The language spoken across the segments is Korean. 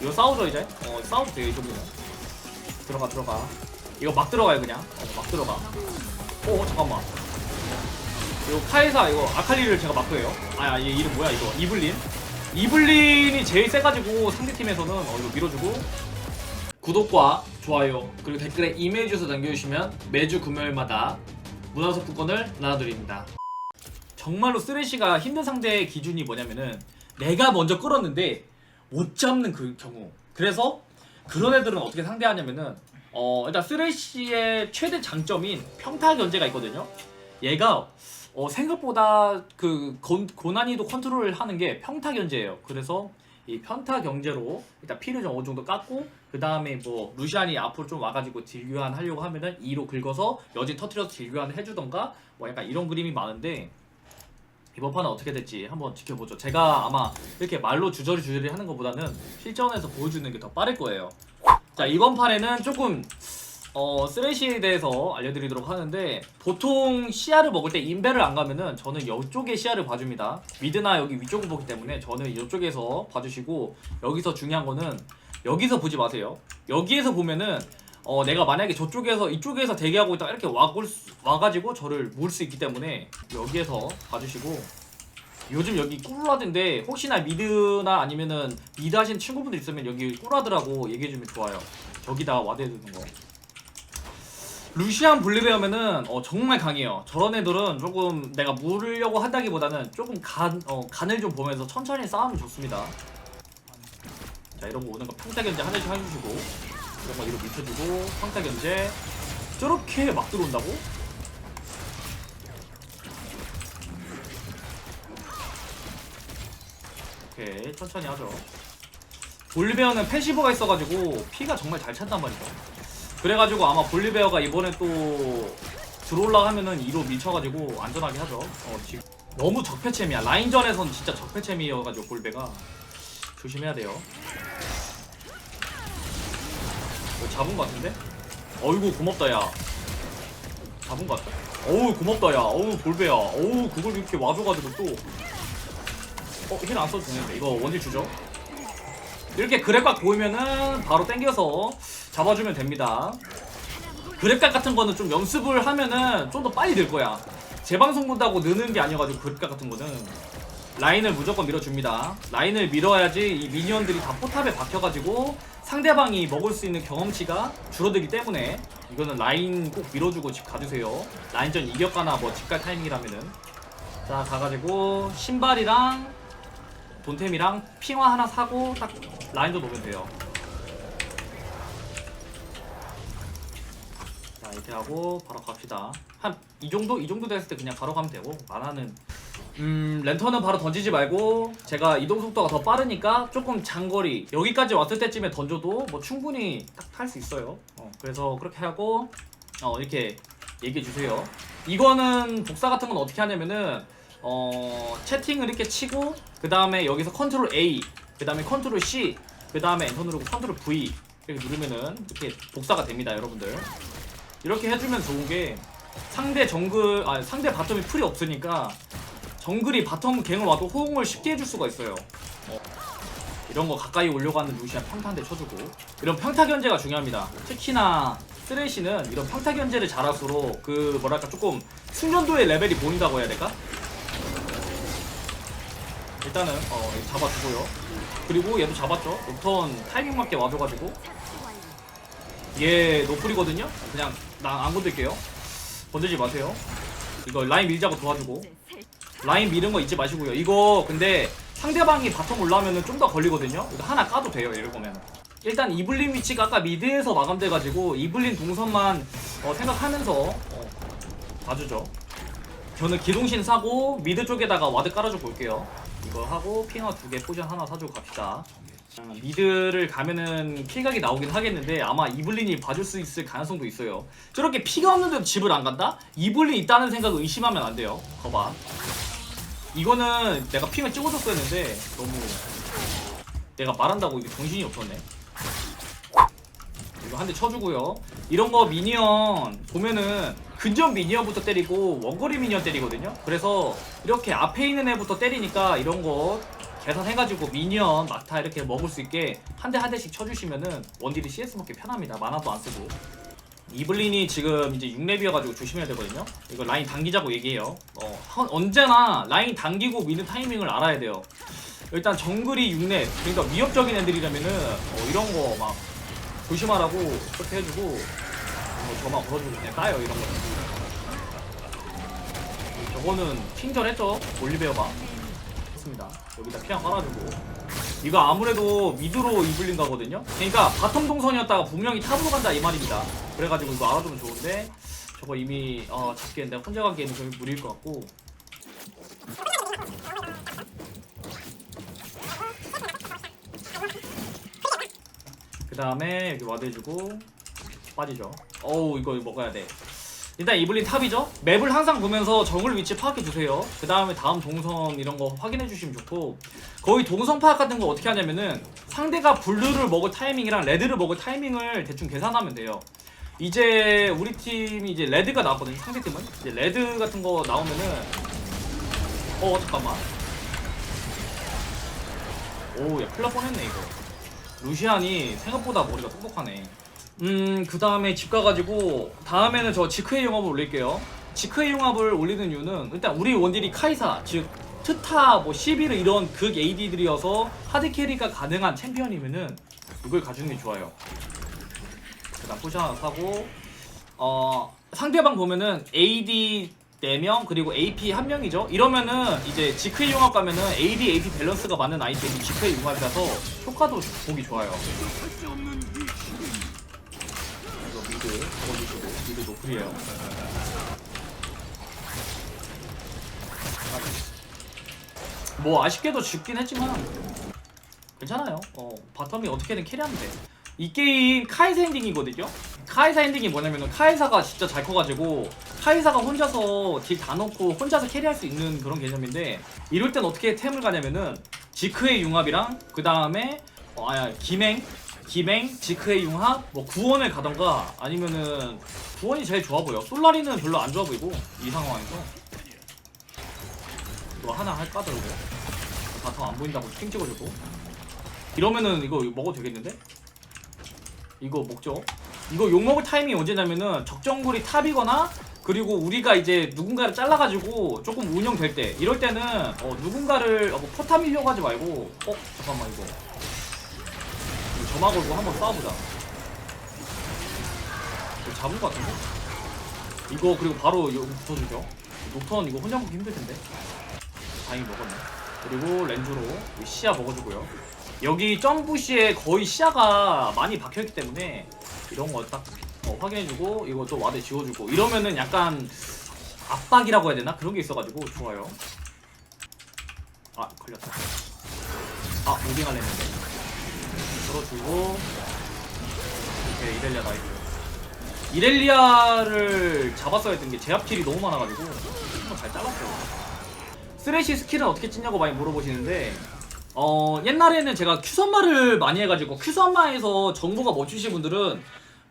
이거 싸우죠 이제? 어 싸우도 돼이 정도면. 들어가 들어가. 이거 막 들어가요 그냥. 어, 막 들어가. 어 잠깐만. 이거 카이사 이거 아칼리를 제가 막고해요. 아야 얘 이름 뭐야 이거? 이블린? 이블린이 제일 세가지고 상대팀에서는 어 이거 밀어주고. 구독과 좋아요 그리고 댓글에 이메일 주소 남겨주시면 매주 금요일마다 문화석부권을 나눠드립니다. 정말로 쓰레쉬가 힘든 상대의 기준이 뭐냐면은 내가 먼저 끌었는데 못 잡는 그 경우. 그래서 그런 애들은 어떻게 상대하냐면은 어 일단 쓰레쉬의 최대 장점인 평타 견제가 있거든요. 얘가 어 생각보다 그 고, 고난이도 컨트롤을 하는 게 평타 견제예요. 그래서 이 평타 경제로 일단 피를 좀 어느 정도 깎고 그 다음에 뭐 루시안이 앞으로 좀 와가지고 딜교환 하려고 하면은 2로 긁어서 여진 터트려서 딜교환을 해주던가? 뭐 약간 이런 그림이 많은데 이번 판은 어떻게 될지 한번 지켜보죠. 제가 아마 이렇게 말로 주저리 주저리 하는 것보다는 실전에서 보여주는 게 더 빠를 거예요. 자 이번 판에는 조금 어 쓰레쉬에 대해서 알려드리도록 하는데 보통 시야를 먹을 때 인베를 안 가면은 저는 이쪽에 시야를 봐줍니다. 미드나 여기 위쪽을 보기 때문에 저는 이쪽에서 봐주시고 여기서 중요한 거는 여기서 보지 마세요. 여기에서 보면은 어 내가 만약에 저쪽에서 이쪽에서 대기하고 있다가 이렇게 와골 수- 와가지고 저를 물 수 있기 때문에 여기에서 봐주시고. 요즘 여기 꿀라드인데 혹시나 미드나 아니면은 미드 하신 친구분들 있으면 여기 꿀라드라고 얘기해주면 좋아요. 저기다가 와대해주는 거. 루시안 블리베어면은 어, 정말 강해요. 저런 애들은 조금 내가 물으려고 한다기보다는 조금 간, 어, 간을 좀 보면서 천천히 싸우면 좋습니다. 자 이런 거 오는 거 평타 견제 하나씩 해주시고 이런 거 이로 밀쳐주고 평타 견제. 저렇게 막 들어온다고? 오케이 천천히 하죠. 볼리베어는 패시브가 있어가지고 피가 정말 잘 찬단 말이죠. 그래가지고 아마 볼리베어가 이번에 또 들어올라 하면은 2로 밀쳐가지고 안전하게 하죠. 어 지금 너무 적폐챔이야. 라인전에선 진짜 적폐챔이어가지고 볼베가 조심해야 돼요 어, 잡은 거 같은데? 어이구 고맙다 야. 잡은 거 같다 어우 고맙다 야. 어우 볼베야. 어우 그걸 이렇게 와줘가지고 또. 어, 힐 안 써도 되는데. 이거 원딜 주죠? 이렇게 그랩각 보이면은 바로 땡겨서 잡아주면 됩니다. 그랩각 같은 거는 좀 연습을 하면은 좀 더 빨리 늘 거야. 재방송 본다고 느는 게 아니어가지고 그랩각 같은 거는 라인을 무조건 밀어줍니다 라인을 밀어야지 이 미니언들이 다 포탑에 박혀가지고 상대방이 먹을 수 있는 경험치가 줄어들기 때문에 이거는 라인 꼭 밀어주고 집 가주세요 라인전 이격가나 뭐 집갈 타이밍이라면은 자 가가지고 신발이랑 돈템이랑 핑화 하나 사고 딱 라인도 놓으면 돼요. 자 이렇게 하고 바로 갑시다. 한 이 정도 이 정도 됐을 때 그냥 바로 가면 되고 만화는 음 랜턴은 바로 던지지 말고 제가 이동 속도가 더 빠르니까 조금 장거리 여기까지 왔을 때쯤에 던져도 뭐 충분히 딱 탈 수 있어요. 어, 그래서 그렇게 하고 어 이렇게 얘기해 주세요. 이거는 복사 같은 건 어떻게 하냐면은 어 채팅을 이렇게 치고 그 다음에 여기서 컨트롤 A 그 다음에 컨트롤 C 그 다음에 엔터 누르고 컨트롤 V 이렇게 누르면은 이렇게 복사가 됩니다 여러분들 이렇게 해주면 좋은 게 상대 정글 아 상대 바텀이 풀이 없으니까 정글이 바텀 갱을 와도 호응을 쉽게 해줄 수가 있어요 어, 이런 거 가까이 올려가는 루시안 평타 한대 쳐주고 이런 평타 견제가 중요합니다 특히나 쓰레쉬는 이런 평타 견제를 잘할수록 그 뭐랄까 조금 숙련도의 레벨이 보인다고 해야 될까? 일단은 어 잡아주고요. 그리고 얘도 잡았죠. 녹턴 타이밍 맞게 와줘가지고 얘 노플이거든요. 그냥 나 안 건들게요. 건들지 마세요. 이거 라인 밀자고 도와주고 라인 미는 거 잊지 마시고요. 이거 근데 상대방이 바텀 올라오면은 좀더 걸리거든요. 이거 하나 까도 돼요. 이럴 거면. 일단 이블린 위치가 아까 미드에서 마감돼가지고 이블린 동선만 어, 생각하면서 어, 봐주죠. 저는 기동신 사고 미드 쪽에다가 와드 깔아주고 올게요. 이거 하고 핑어 두 개 포션 하나 사주고 갑시다. 아, 미드를 가면은 킬각이 나오긴 하겠는데 아마 이블린이 봐줄 수 있을 가능성도 있어요. 저렇게 피가 없는데도 집을 안 간다? 이블린 있다는 생각을 의심하면 안 돼요. 거봐. 이거는 내가 핑을 찍어줬었는데 너무 내가 말한다고 이게 정신이 없었네. 이거 한 대 쳐주고요. 이런 거 미니언 보면은 근접 미니언부터 때리고 원거리 미니언 때리거든요. 그래서 이렇게 앞에 있는 애부터 때리니까 이런 거 계산해가지고 미니언 막타 이렇게 먹을 수 있게 한대한 대씩 쳐주시면은 원딜이 CS 먹기 편합니다 만화도 안 쓰고 이블린이 지금 이제 6렙이어가지고 조심해야 되거든요. 이거 라인 당기자고 얘기해요. 어, 헌- 언제나 라인 당기고 미는 타이밍을 알아야 돼요. 일단 정글이 6렙 그러니까 위협적인 애들이라면은 어, 이런 거 막 조심하라고 그렇게 해주고 뭐 저만 걸어주고 그냥 까요 이런 거. 저거는 킹절했죠? 올리베어가. 했습니다. 여기다 피랑 깔아주고 이거 아무래도 미드로 이블린 가거든요? 그러니까 바텀 동선이었다가 분명히 탑으로 간다 이 말입니다. 그래가지고 이거 알아두면 좋은데 저거 이미 어, 내가 혼자 가기에는 좀 무리일 것 같고. 그 다음에 여기 와드해주고 빠지죠. 어우 이거 먹어야 돼 일단 이블린 탑이죠. 맵을 항상 보면서 정글 위치 파악해 주세요. 그 다음에 다음 동선 이런 거 확인해 주시면 좋고. 거의 동선 파악 같은 거 어떻게 하냐면은 상대가 블루를 먹을 타이밍이랑 레드를 먹을 타이밍을 대충 계산하면 돼요. 이제 우리 팀이 이제 레드가 나왔거든요 상대 팀은. 이제 레드 같은 거 나오면은 어 잠깐만. 오야 날 뻔했네 이거. 루시안이 생각보다 머리가 똑똑하네. 음, 그 다음에 집 가가지고, 다음에는 저 지크의 용합을 올릴게요. 지크의 용합을 올리는 이유는, 일단 우리 원딜이 카이사, 즉, 트타, 뭐, 시비르 이런 극 AD들이어서 하드 캐리가 가능한 챔피언이면은, 이걸 가지는 게 좋아요. 그 다음 포션 하나 사고, 어, 상대방 보면은 AD 4명 그리고 AP 1명이죠 이러면은 이제 지크의 융합 가면은 AD AP 밸런스가 맞는 아이템이 지크의 융합이라서 효과도 보기 좋아요 적어주시고 미드 노플이에요. 뭐 아쉽게도 죽긴 했지만 괜찮아요. 어 바텀이 어떻게든 캐리하면 돼이 게임 카이사 엔딩이거든요? 카이사 엔딩이 뭐냐면은 카이사가 진짜 잘 커가지고 카이사가 혼자서 딜 다 넣고 혼자서 캐리할 수 있는 그런 개념인데 이럴 땐 어떻게 템을 가냐면은 지크의 융합이랑 그 다음에 어, 아야 김행 김행 지크의 융합 뭐 구원을 가던가 아니면은 구원이 제일 좋아 보여. 솔라리는 별로 안 좋아 보이고 이 상황에서. 이거 하나 할까 저거 바텀 안 보인다고 핑 찍어주고. 이러면은 이거 먹어도 되겠는데? 이거 먹죠? 이거 욕먹을 타이밍이 언제냐면은 적정굴이 탑이거나 그리고 우리가 이제 누군가를 잘라가지고 조금 운영될 때. 이럴 때는 어, 누군가를 어, 뭐 포탑 밀려고 하지 말고 어 잠깐만 이거 점화 걸고 한번 싸워보자 이거 잡은 거 같은데? 이거 그리고 바로 여기 붙어주죠 녹턴 이거 혼자 먹기 힘들 텐데 다행히 먹었네 그리고 렌즈로 이 시야 먹어주고요 여기 점부시에 거의 시야가 많이 박혀있기 때문에 이런 거딱 어, 확인해주고 이거 또 와드 지워주고 이러면은 약간 압박이라고 해야 되나 그런 게 있어가지고 좋아요. 아 걸렸다. 아 무빙할 했는데. 들어주고 오케이 이렐리아 나이스. 이렐리아를 잡았어야 했던 게 제압킬이 너무 많아가지고 한번 잘 잘랐어요. 쓰레쉬 스킬은 어떻게 찍냐고 많이 물어보시는데 어 옛날에는 제가 큐선마를 많이 해가지고 큐선마에서 정보가 멋지신 분들은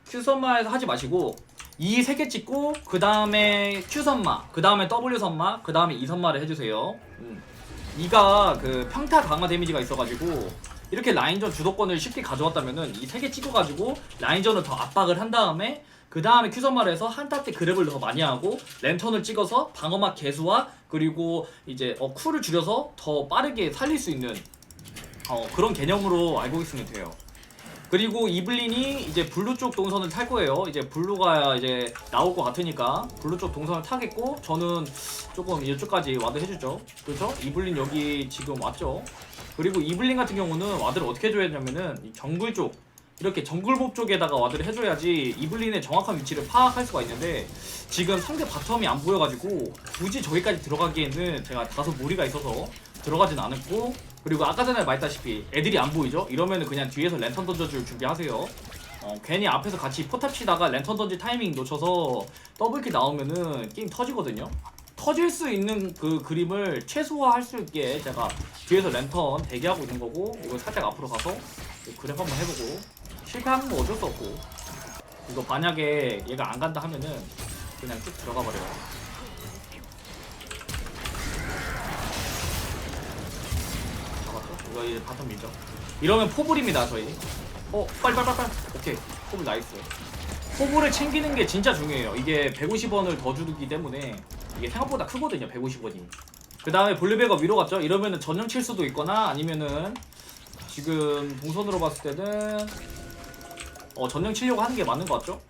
큐선마에서 하지 마시고 이 세 개 찍고 그 다음에 큐선마 그 다음에 W선마 그 다음에 이선마를 해주세요 음. 이가 그 평타 강화 데미지가 있어가지고 이렇게 라인전 주도권을 쉽게 가져왔다면은 이 세 개 찍어가지고 라인전을 더 압박을 한 다음에 그 다음에 큐선마를 해서 한타 때 그랩을 더 많이 하고 랜턴을 찍어서 방어막 개수와 그리고 이제 어, 쿨을 줄여서 더 빠르게 살릴 수 있는 어, 그런 개념으로 알고 있으면 돼요. 그리고 이블린이 이제 블루 쪽 동선을 탈 거예요. 이제 블루가 이제 나올 것 같으니까 블루 쪽 동선을 타겠고 저는 조금 이쪽까지 와드 해주죠. 그렇죠? 이블린 여기 지금 왔죠. 그리고 이블린 같은 경우는 와드를 어떻게 해줘야 되냐면은 이 정글 쪽 이렇게 정글몹 쪽에다가 와드를 해줘야지 이블린의 정확한 위치를 파악할 수가 있는데 지금 상대 바텀이 안 보여가지고 굳이 저기까지 들어가기에는 제가 다소 무리가 있어서 들어가진 않았고 그리고 아까 전에 말했다시피 애들이 안 보이죠? 이러면은 그냥 뒤에서 랜턴 던져줄 준비하세요. 어, 괜히 앞에서 같이 포탑 치다가 랜턴 던질 타이밍 놓쳐서 더블킬 나오면은 게임 터지거든요. 터질 수 있는 그 그림을 최소화할 수 있게 제가 뒤에서 랜턴 대기하고 있는 거고 이거 살짝 앞으로 가서 그랩 한번 해보고 실패하는 거 어쩔 수 없고 이거 만약에 얘가 안 간다 하면은 그냥 쭉 들어가 버려요. 이거 이제 바텀 밀죠. 이러면 포불입니다 저희. 어 빨리. 오케이 포불 나이스. 포불을 챙기는 게 진짜 중요해요. 이게 150원을 더 주기 때문에 이게 생각보다 크거든요. 150원이. 그 다음에 볼리베가 위로 갔죠. 이러면은 전령 칠 수도 있거나 아니면은 지금 동선으로 봤을 때는 어 전령 치려고 하는 게 맞는 것 같죠?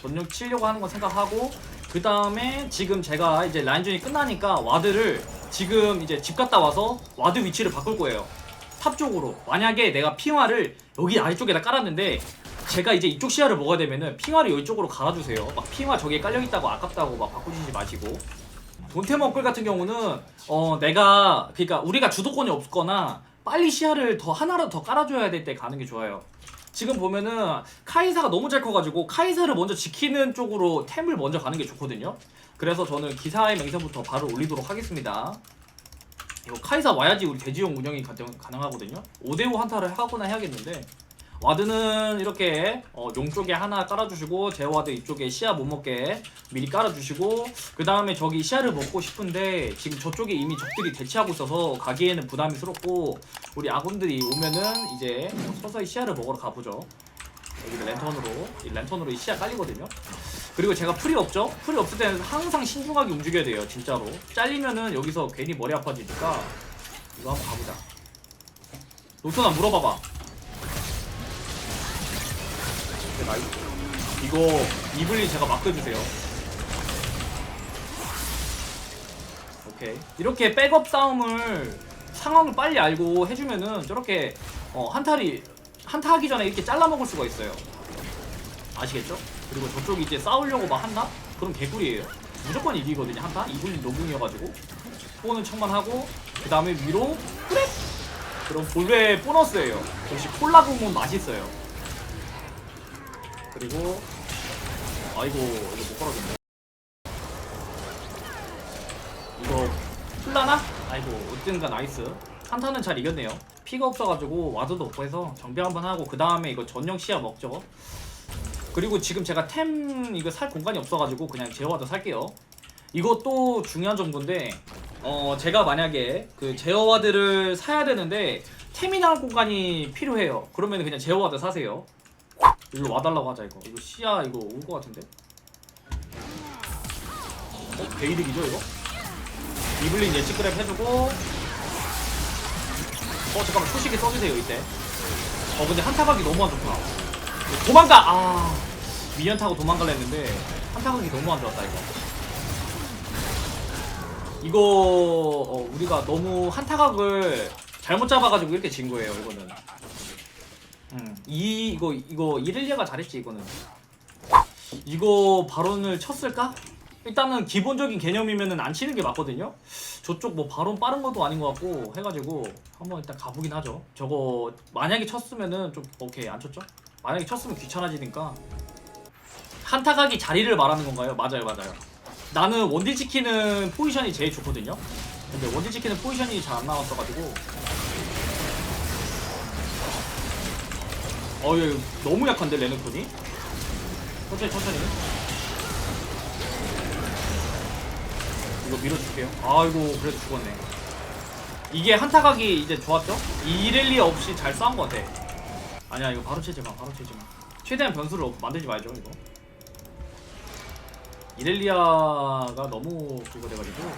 전령 치려고 하는 건 생각하고 그 다음에 지금 제가 이제 라인전이 끝나니까 와드를 지금 이제 집 갔다 와서 와드 위치를 바꿀 거예요. 탑 쪽으로. 만약에 내가 핑화를 여기 아래쪽에다 깔았는데 제가 이제 이쪽 시야를 먹어야 되면은 핑화를 이쪽으로 갈아주세요. 막 핑화 저기에 깔려 있다고 아깝다고 막 바꾸시지 마시고. 돈테머끌 같은 경우는 어 내가 그러니까 우리가 주도권이 없거나 빨리 시야를 더 하나라도 더 깔아줘야 될 때 가는 게 좋아요. 지금 보면은 카이사가 너무 잘 커가지고 카이사를 먼저 지키는 쪽으로 템을 먼저 가는 게 좋거든요. 그래서 저는 기사의 맹세부터 바로 올리도록 하겠습니다. 이거 카이사 와야지 우리 대지용 운영이 가능- 가능 하거든요. 5대5 한타를 하거나 해야겠는데 와드는 이렇게 어, 용 쪽에 하나 깔아주시고 제 와드 이쪽에 시야 못 먹게 미리 깔아주시고 그 다음에 저기 시야를 먹고 싶은데 지금 저쪽에 이미 적들이 대치하고 있어서 가기에는 부담스럽고 우리 아군들이 오면은 이제 뭐 서서히 시야를 먹으러 가보죠. 여기 랜턴으로 이 랜턴으로 이 시야 깔리거든요. 그리고 제가 풀이 없죠? 풀이 없을 때는 항상 신중하게 움직여야 돼요, 진짜로. 잘리면은 여기서 괜히 머리 아파지니까 이거 한번 가보자. 노천아 물어봐봐. 이거 이블리 제가 맡겨주세요. 오케이. 이렇게 백업 싸움을 상황을 빨리 알고 해주면은 저렇게 어, 한타리 한타 하기 전에 이렇게 잘라 먹을 수가 있어요. 아시겠죠? 그리고 저쪽이 이제 싸우려고 막 한다? 그럼 개꿀이에요. 무조건 이기거든요, 한타. 이블린 노궁이어가지고. 포는 척만 하고, 그 다음에 위로, 그래! 그럼 볼베 보너스예요. 역시 콜라 부문 맛있어요. 그리고, 아이고, 이거 못 걸어줬네. 이거, 플라나? 아이고, 어쨌든가 나이스. 한타는 잘 이겼네요. 피가 없어가지고 와드도 없고 해서 정비 한번 하고, 그 다음에 이거 전용 시야 먹죠. 그리고 지금 제가 템 이거 살 공간이 없어가지고 그냥 제어와드 살게요. 이것도 중요한 정보인데 어 제가 만약에 그 제어와드를 사야 되는데 템이 나올 공간이 필요해요. 그러면 그냥 제어와드 사세요. 이거 와달라고 하자 이거. 이거 시야 이거 올 것 같은데. 어 베이득이죠 이거? 이블린 예측 그랩 해주고. 어 잠깐만 초식이 써주세요 이때. 어 근데 한타각이 너무 안 좋다. 도망가! 아 미연 타고 도망갈라 했는데 한타각이 너무 안 좋았다 이거 이거 어, 우리가 너무 한타각을 잘못 잡아가지고 이렇게 진 거예요 이거는 음, 이 이거 이거 이렐리아가 잘했지 이거는 이거 발언을 쳤을까? 일단은 기본적인 개념이면은 안 치는 게 맞거든요. 저쪽 뭐 발언 빠른 것도 아닌 것 같고 해가지고 한번 일단 가보긴 하죠. 저거 만약에 쳤으면은 좀 오케이 안 쳤죠? 만약에 쳤으면 귀찮아지니까 한타각이 자리를 말하는 건가요? 맞아요 맞아요. 나는 원딜 지키는 포지션이 제일 좋거든요. 근데 원딜 지키는 포지션이 잘 안 나왔어가지고 어 이거 너무 약한데 레네콘이? 천천히 천천히 이거 밀어줄게요 아이고 그래도 죽었네 이게 한타각이 이제 좋았죠? 이렐리아 없이 잘 싸운 것 같아 아니야 이거 바로 채지마 바로 채지마 최대한 변수를 만들지 말죠 이거 이렐리아가 너무 그거 돼가지고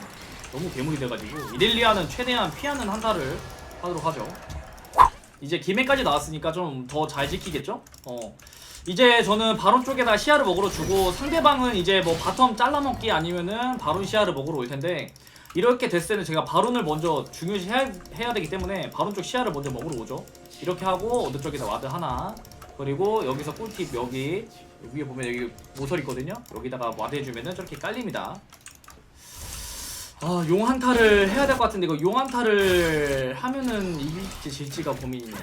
너무 괴물이 돼가지고 이렐리아는 최대한 피하는 한타를 하도록 하죠 이제 김해까지 나왔으니까 좀 더 잘 지키겠죠? 어. 이제 저는 바론 쪽에다 시야를 먹으러 주고 상대방은 이제 뭐 바텀 잘라먹기 아니면은 바론 시야를 먹으러 올 텐데 이렇게 됐을 때는 제가 바론을 먼저 중요시 해야, 해야 되기 때문에 바론 쪽 시야를 먼저 먹으러 오죠. 이렇게 하고 어느 쪽에다 와드 하나 그리고 여기서 꿀팁 여기 위에 보면 여기 모서리 있거든요. 여기다가 와드 해주면은 저렇게 깔립니다. 아, 용 한타를 해야 될 것 같은데 이거 용 한타를 하면은 이길지 질지가 고민이네.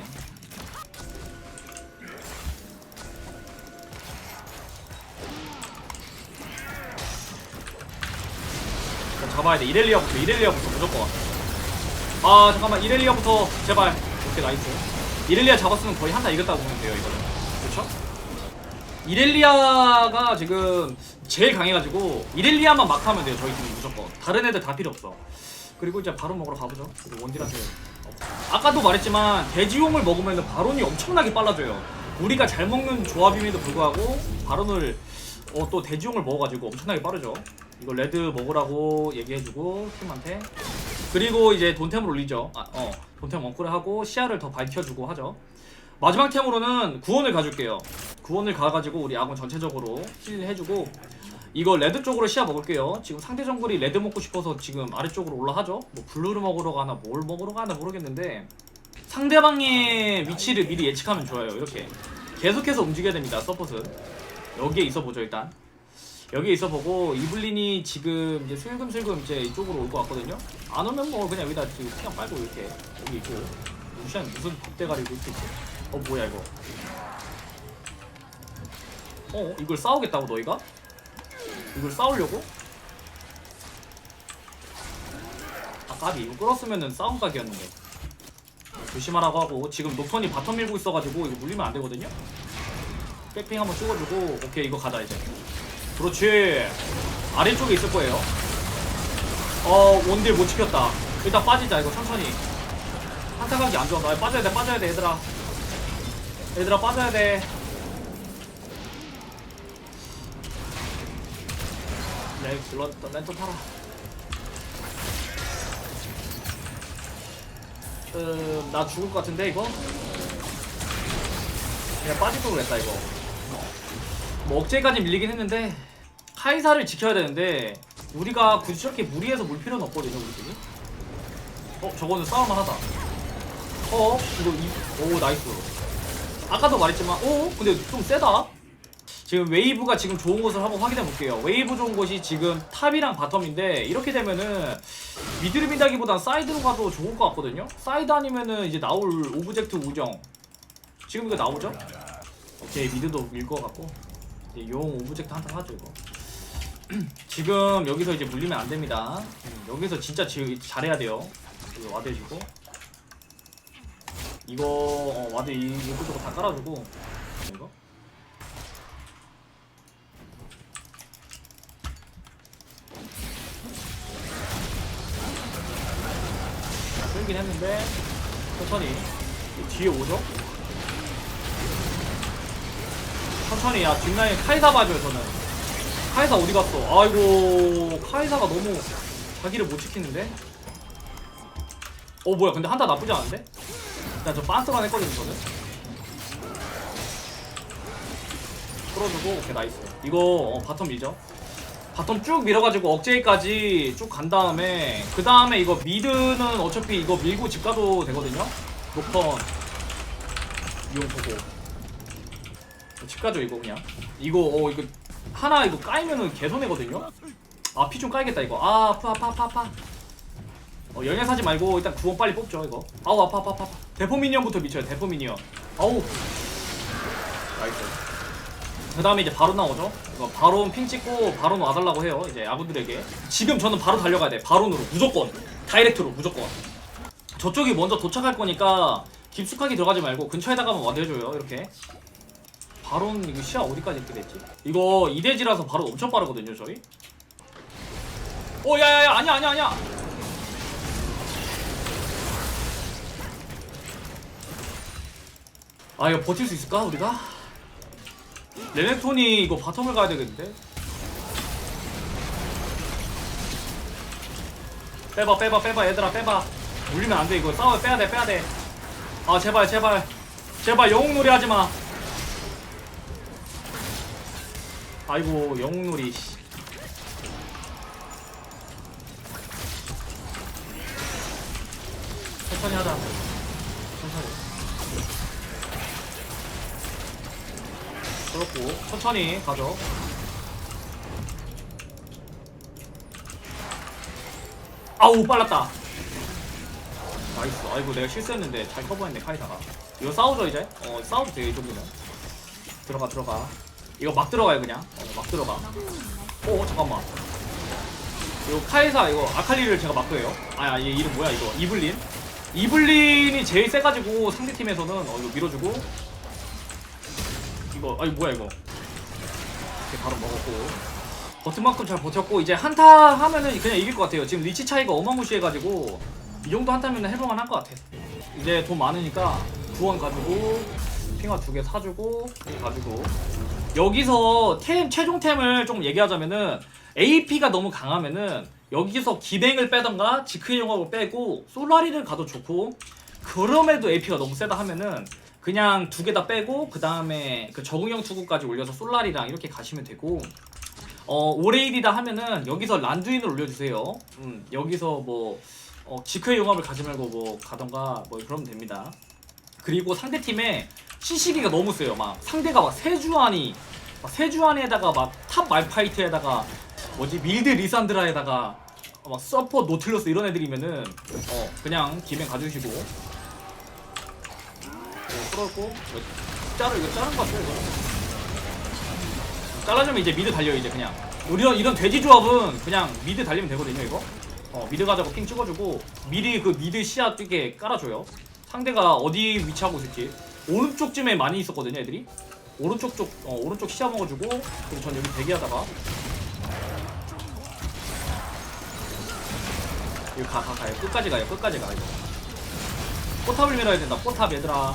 잡아야 돼. 이렐리아부터 이렐리아부터 무조건. 아 잠깐만 이렐리아부터 제발. 오케이 나이스. 이렐리아 잡았으면 거의 한타 이겼다고 보면 돼요 이거는. 그렇죠? 이렐리아가 지금 제일 강해가지고 이렐리아만 막 하면 돼요 저희 팀은 무조건 다른 애들 다 필요 없어 그리고 이제 바로 먹으러 가보죠 원딜한테 아까도 말했지만 돼지용을 먹으면 바론이 엄청나게 빨라져요. 우리가 잘 먹는 조합임에도 불구하고 바론을 어, 또 돼지용을 먹어가지고 엄청나게 빠르죠. 이거 레드 먹으라고 얘기해주고 팀한테 그리고 이제 돈템을 올리죠. 아, 어 돈템 원쿨을 하고 시야를 더 밝혀주고 하죠. 마지막 템으로는 구원을 가줄게요. 구원을 가가지고 우리 아군 전체적으로 힐 해주고 이거 레드 쪽으로 시야 먹을게요. 지금 상대 정글이 레드 먹고 싶어서 지금 아래쪽으로 올라하죠. 뭐 블루를 먹으러 가나 뭘 먹으러 가나 모르겠는데 상대방의 위치를 미리 예측하면 좋아요. 이렇게 계속해서 움직여야 됩니다. 서폿은 여기에 있어 보죠 일단. 여기에 있어 보고 이블린이 지금 이제 슬금슬금 이제 이쪽으로 올 것 같거든요. 안 오면 뭐 그냥 여기다 지금 그냥 빨고 이렇게 여기 있고 루시안 무슨 복대가리고 이렇게 있지? 어 뭐야 이거? 어 이걸 싸우겠다고 너희가? 이걸 싸우려고? 아 까비 이거 끌었으면은 싸움 각이었는데 조심하라고 하고 지금 녹턴이 바텀 밀고 있어가지고 이거 물리면 안 되거든요. 백핑 한번 찍어주고 오케이 이거 가자 이제. 그렇지. 아래쪽에 있을 거예요. 어 원딜 못 지켰다. 일단 빠지자 이거 천천히. 한타각이 안 좋아. 나 빠져야 돼 빠져야 돼 얘들아. 얘들아 빠져야 돼. 네, 질러 랜턴 타라. 음, 나 죽을 것 같은데 이거? 그냥 걸 그랬다 이거. 뭐 억제까지 밀리긴 했는데 카이사를 지켜야 되는데 우리가 굳이 저렇게 무리해서 물 필요는 없거든요 우리 팀이. 어 저거는 싸움만 하다. 어 이거 이, 오 나이스. 아까도 말했지만 오 근데 좀 세다. 지금 웨이브가 지금 좋은 곳을 한번 확인해 볼게요. 웨이브 좋은 곳이 지금 탑이랑 바텀인데 이렇게 되면은 미드를 민다기보단 사이드로 가도 좋을 것 같거든요. 사이드 아니면은 이제 나올 오브젝트 우정. 지금 이거 나오죠? 오케이 미드도 밀 것 같고 이제 용 오브젝트 한탄 하죠 이거. 지금 여기서 이제 물리면 안 됩니다. 음, 여기서 진짜 지, 잘해야 돼요. 이거 와드 해주고 이거 어, 와드 이 이것저것 다 깔아주고 이거. 끌긴 했는데 천천히 뒤에 오죠? 천천히. 야 뒷라인 카이사 봐줘요 저는. 카이사 어디 갔어? 아이고 카이사가 너무 자기를 못 지키는데? 어 뭐야 근데 한타 나쁘지 않은데? 일단 저 빤스만 했거든요 저는. 풀어주고 오케이 나이스. 이거 어, 바텀 밀죠. 바텀 쭉 밀어가지고 억제기까지 쭉 간 다음에 그 다음에 이거 미드는 어차피 이거 밀고 집 가도 되거든요. 녹턴. 이용 보고 집 가죠 이거 그냥 이거 어 이거 하나 이거 까이면은 개손해거든요. 아 피 좀 까야겠다 이거 아 아파 아파 아파 아파 어 연애 사지 말고 일단 구원 빨리 뽑죠 이거 아우 아파 아파 아파. 대포 미니언부터 미쳐요 대포 미니언 아우 나이스 그 다음에 이제 바로 나오죠. 이거 바론 핑 찍고 바론 와달라고 해요. 이제 아군들에게. 지금 저는 바로 달려가야 돼. 바론으로 무조건. 다이렉트로 무조건. 저쪽이 먼저 도착할 거니까 깊숙하게 들어가지 말고 근처에다가만 와드 해줘요. 이렇게. 바론 이거 시야 어디까지 이렇게 됐지? 이거 이대지라서 바로 엄청 빠르거든요 저희. 오 야야야 아니야 아니야 아니야. 아 이거 버틸 수 있을까 우리가? 레넥톤이 이거 바텀을 가야 되겠는데? 빼봐 빼봐 빼봐 얘들아 빼봐 물리면 안 돼 이거 싸워 빼야 돼 빼야 돼 아 제발 제발 제발 영웅놀이 하지마 아이고 영웅놀이 씨. 천천히 하자 천천히 그렇고 천천히 가죠. 아우 빨랐다. 나이스. 아이고 내가 실수했는데 잘 커버했네 카이사가. 이거 싸우죠 이제? 어 싸우도 돼 이 정도면. 들어가 들어가. 이거 막 들어가요 그냥. 어, 막 들어가. 오 잠깐만. 이거 카이사 이거 아칼리를 제가 막고해요. 아얘 이름 뭐야 이거 이블린. 이블린이 제일 세가지고 상대 팀에서는 어 이거 밀어주고 이거 아니 뭐야 이거 이렇게 바로 먹었고 버튼 만큼 잘 버텼고 이제 한타 하면은 그냥 이길 것 같아요 지금 리치 차이가 어마무시해가지고 이 정도 한다면 해볼만 할것 같아 이제 돈 많으니까 구원 가지고 핑화 두 개 사주고 가지고 여기서 템 최종 템을 좀 얘기하자면은 AP가 너무 강하면은 여기서 기뱅을 빼던가 지크의 영역을 빼고 솔라리를 가도 좋고 그럼에도 AP가 너무 세다 하면은 그냥 두 개 다 빼고 그 다음에 그 적응형 투구까지 올려서 솔라리랑 이렇게 가시면 되고 어 오레이디다 하면은 여기서 란두인을 올려주세요. 음 여기서 뭐 어, 지크의 용합을 가지 말고 뭐 가던가 뭐 그러면 됩니다. 그리고 상대 팀에 CC기가 너무 세요. 막 상대가 막 세주안이 막 세주안에다가 막 탑 말파이트에다가 뭐지? 밀드 리산드라에다가 어, 막 서퍼 노틀러스 이런 애들이면은 어 그냥 기면 가주시고. 어, 풀었고. 이거 자르 이거 자른 거 같아요 이거. 잘라주면 이제 미드 달려 이제 그냥. 이런 이런 돼지 조합은 그냥 미드 달리면 되거든요 이거. 어 미드 가자고 핑 찍어주고 미리 그 미드 시야 뛰게 깔아줘요 상대가 어디 위치하고 있을지 오른쪽쯤에 많이 있었거든요 애들이 오른쪽 쪽 어, 오른쪽 시야 먹어주고 그리고 전 여기 대기하다가 이거 가, 가, 가요. 끝까지 가요. 끝까지 가요. 포탑을 밀어야 된다. 포탑 얘들아.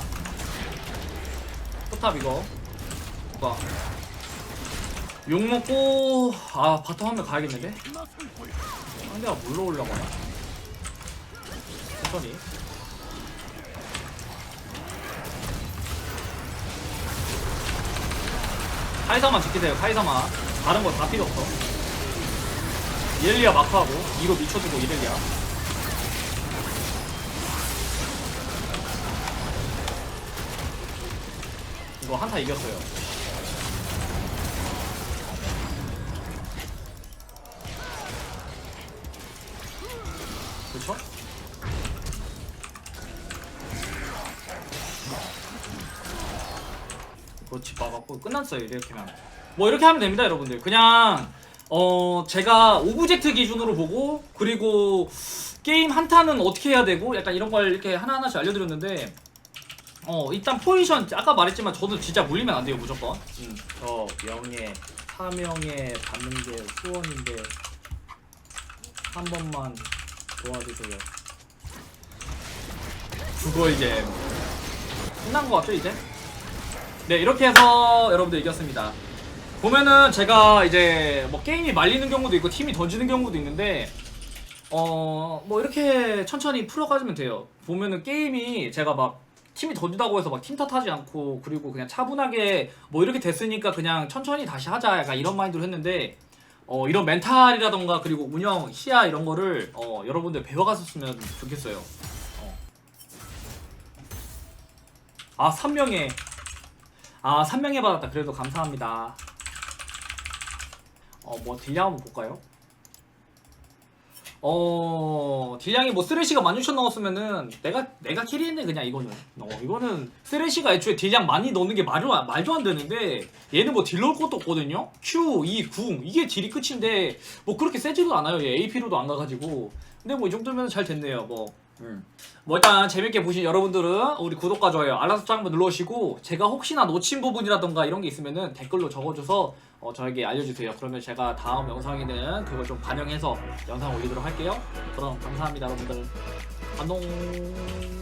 포탑 이거. 봐. 욕 먹고 아 바텀 한명 가야겠는데? 상대가 물러오려고 하나? 천천히. 카이사만 지키세요. 카이사만. 다른 거 다 필요 없어. 이렐리아 마크하고 이거 미쳐주고 이렐리아 이거 한타 이겼어요 봐갖고 끝났어요 이렇게 하면 뭐 이렇게 하면 됩니다 여러분들. 그냥 어 제가 오브젝트 기준으로 보고 그리고 게임 한타는 어떻게 해야 되고 약간 이런 걸 이렇게 하나하나씩 알려드렸는데 어 일단 포지션 아까 말했지만 저도 진짜 물리면 안 돼요 무조건. 음, 저 명예 사명예 받는 게 소원인데 한 번만 도와주세요. 그거 이제 끝난 거 같죠 이제 네 이렇게 해서 여러분들 이겼습니다. 보면은 제가 이제 뭐 게임이 말리는 경우도 있고 팀이 던지는 경우도 있는데 어 뭐 이렇게 천천히 풀어가시면 돼요. 보면은 게임이 제가 막 팀이 던지다고 해서 막 팀 탓하지 않고 그리고 그냥 차분하게 뭐 이렇게 됐으니까 그냥 천천히 다시 하자 약간 이런 마인드로 했는데 어 이런 멘탈이라던가 그리고 운영 시야 이런 거를 어 여러분들 배워갔었으면 좋겠어요. 어. 아 3명에 아 3명에 받았다. 그래도 감사합니다. 어 뭐 딜량 한번 볼까요? 어 딜량이 뭐 쓰레쉬가 16,000 넣었으면은 내가 내가 캐리했네 그냥 이거는. 어 이거는 쓰레쉬가 애초에 딜량 많이 넣는 게 말도 안, 말도 안 되는데 얘는 뭐 딜 넣을 것도 없거든요? Q, E, 궁. 이게 딜이 끝인데 뭐 그렇게 세지도 않아요. 얘 AP로도 안 가가지고. 근데 뭐 이 정도면 잘 됐네요 뭐 음. 뭐 일단 재밌게 보신 여러분들은 우리 구독과 좋아요 알람 설정 한번 눌러주시고 제가 혹시나 놓친 부분이라던가 이런 게 있으면은 댓글로 적어줘서 어, 저에게 알려주세요. 그러면 제가 다음 영상에는 그걸 좀 반영해서 영상 올리도록 할게요. 그럼 감사합니다 여러분들. 안녕